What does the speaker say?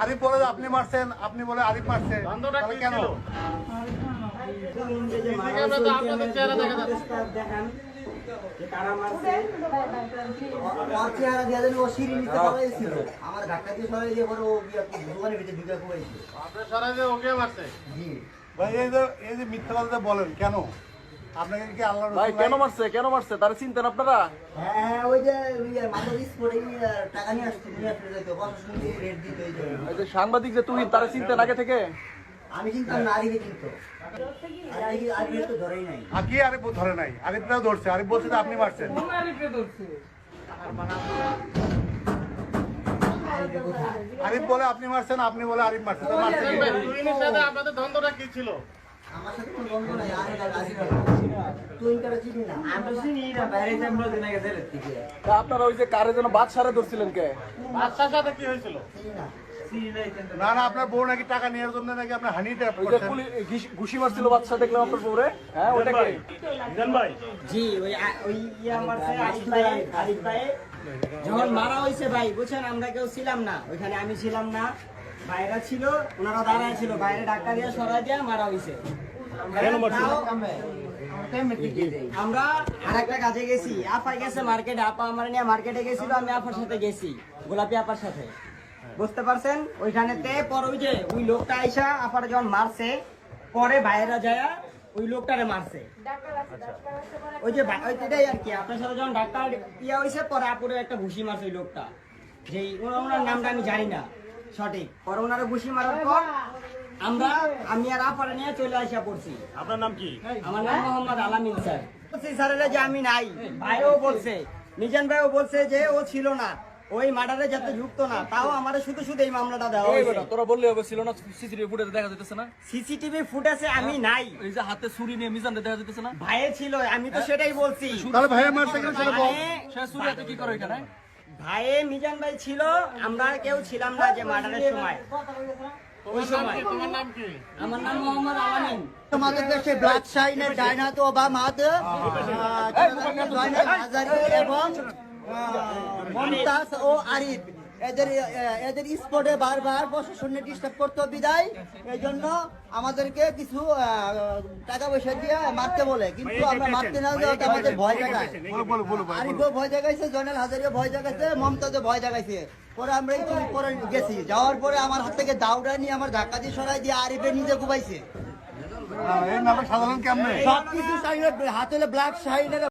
আরিফ বলে আপনি মারছেন আপনি বলে আরিফ মারছে। দ্বন্দ্বটা তাহলে কি কেন? মিথ্যা কথা বলেন কেন? আপনাকে আল্লাহ ভাই কেন মারছে? কেন মারছে? তারা চিনতেন আপনারা? হ্যাঁ ওই যে মাথার স্পোর্টে টাকা নিয়ে আসতে নিয়ে আসতে যাইতো প্রশাসন দিয়ে রেট দিত এই যে। সাংবাদিক যে তুই তারা চিনতেন আগে থেকে? আমি কিন্তু নারীকে কিন্তু আজকে আজকে তো ধরেই নাই। আর কি আরিফ ধরে নাই। ধরছে আরিফ বলছে যে আপনি মারছেন। আরিফ বলে আপনি মারছেন আপনি বলে আরিফ মারছেন তো আপনাদের দ্বন্দ্বটা কি ছিল? আমার সাথে কোনো বন্ধু নাই আরে আজকে তুই কারা চিনি না? আমি চিনি না বাইরে আমরা দিনা গেছে থেকে তা আপনারা ওই যে কারে যেন বাদ সারে ধরছিলেন কে? বাচ্চার সাথে কি হয়েছিল? চিনি না। না না আপনার বউ নাকি টাকা নেওয়ার জন্য নাকি আপনার হানি ঘুষি মারছিল বাচ্চা দেখলাম আপনার পরে হ্যাঁ ওটা কে? জি ওই ইয়া আরিফ ভাই। আরিফ ভাই। যখন মারা হয়েছে ভাই বুঝছেন আমরা কেউ ছিলাম না। ওইখানে আমি ছিলাম না। বাইরে ছিল ওনারা দাঁড়ায় ছিল। বাইরে ডাক্তার দিয়ে সরাই দিয়ে মারা হয়েছে আমরা কাজে গেছি। আপা গেছে মার্কেটে আপা আমার নিয়ে মার্কেটে গেছিল আমি আপার সাথে গেছি গোলাপি আপার সাথে। বুঝতে পারছেন? ওইখানেতে পর ওই যে ওই লোকটা আইসা আপার যখন মারছে পরে বাইরে যায় ওই লোকটারে মারছে। ওই যে আর কি। আপনার সাথে যখন ডাক্তার ইয়া হয়েছে পরে আপুরে একটা ঘুষি মারছে ওই লোকটা। যে ওনার ওনার নামটা আমি জানি না। সঠিক। পরে ওনারা ঘুষি মারার পর আমরা আমি আর আপারে নিয়ে চলে আসা পড়ছি। আপনার নাম কি? আমার নাম মোহাম্মদ আলামিন স্যার। স্যারেরা যে আমি নাই। ভাইও বলছে মিজান ভাইও বলছে যে ও ছিল না। ওই মার্ডারে যাতে যুক্ত না তাও আমাদের শুধু শুধু এই মামলাটা দেওয়া হয়েছে। তোরা বললে হবে ছিল না সিসিটিভি ফুটেজে দেখা না? সিসিটিভি ফুটেজে আমি নাই। এই যে হাতে ছুরি নিয়ে মিজান দেখা যেতেছে না? ভাইয়ে ছিল আমি তো সেটাই বলছি। তাহলে ভাইয়া মারছে কেন সেটা বল। সে ছুরি হাতে কি করে এখানে? ভাইয়ে মিজান ভাই ছিল আমরা কেউ ছিলাম না যে মার্ডারের সময়। ওই সময়। তোমার নাম কি? আমার নাম মোহাম্মদ আলামিন। আমাদের দেশে ব্লাড সাইনের ডাইনাত ওবামাদ হাজারি এবং মমতাজ ও আরিফ। এদের এদের স্পটে বারবার প্রশাসনে ডিস্টার্ব করতো বিদায়। এই জন্য আমাদেরকে কিছু টাকা পয়সা দিয়ে মারতে বলে। কিন্তু আমরা মারতে না যাওয়াতে আমাদের ভয় বলো। আরিফও ভয় জাগাইছে জয়নাল হাজারিও ভয় জাগাইছে মমতাজও ভয় জাগাইছে পরে আমরা একটু পরে গেছি। যাওয়ার পরে আমার হাত থেকে দাউডা নিয়ে আমার ধাক্কা দিয়ে সরাই দিয়ে আরিফে নিজে কেমনে? সবকিছু হাতে ব্ল্যাক সাইনের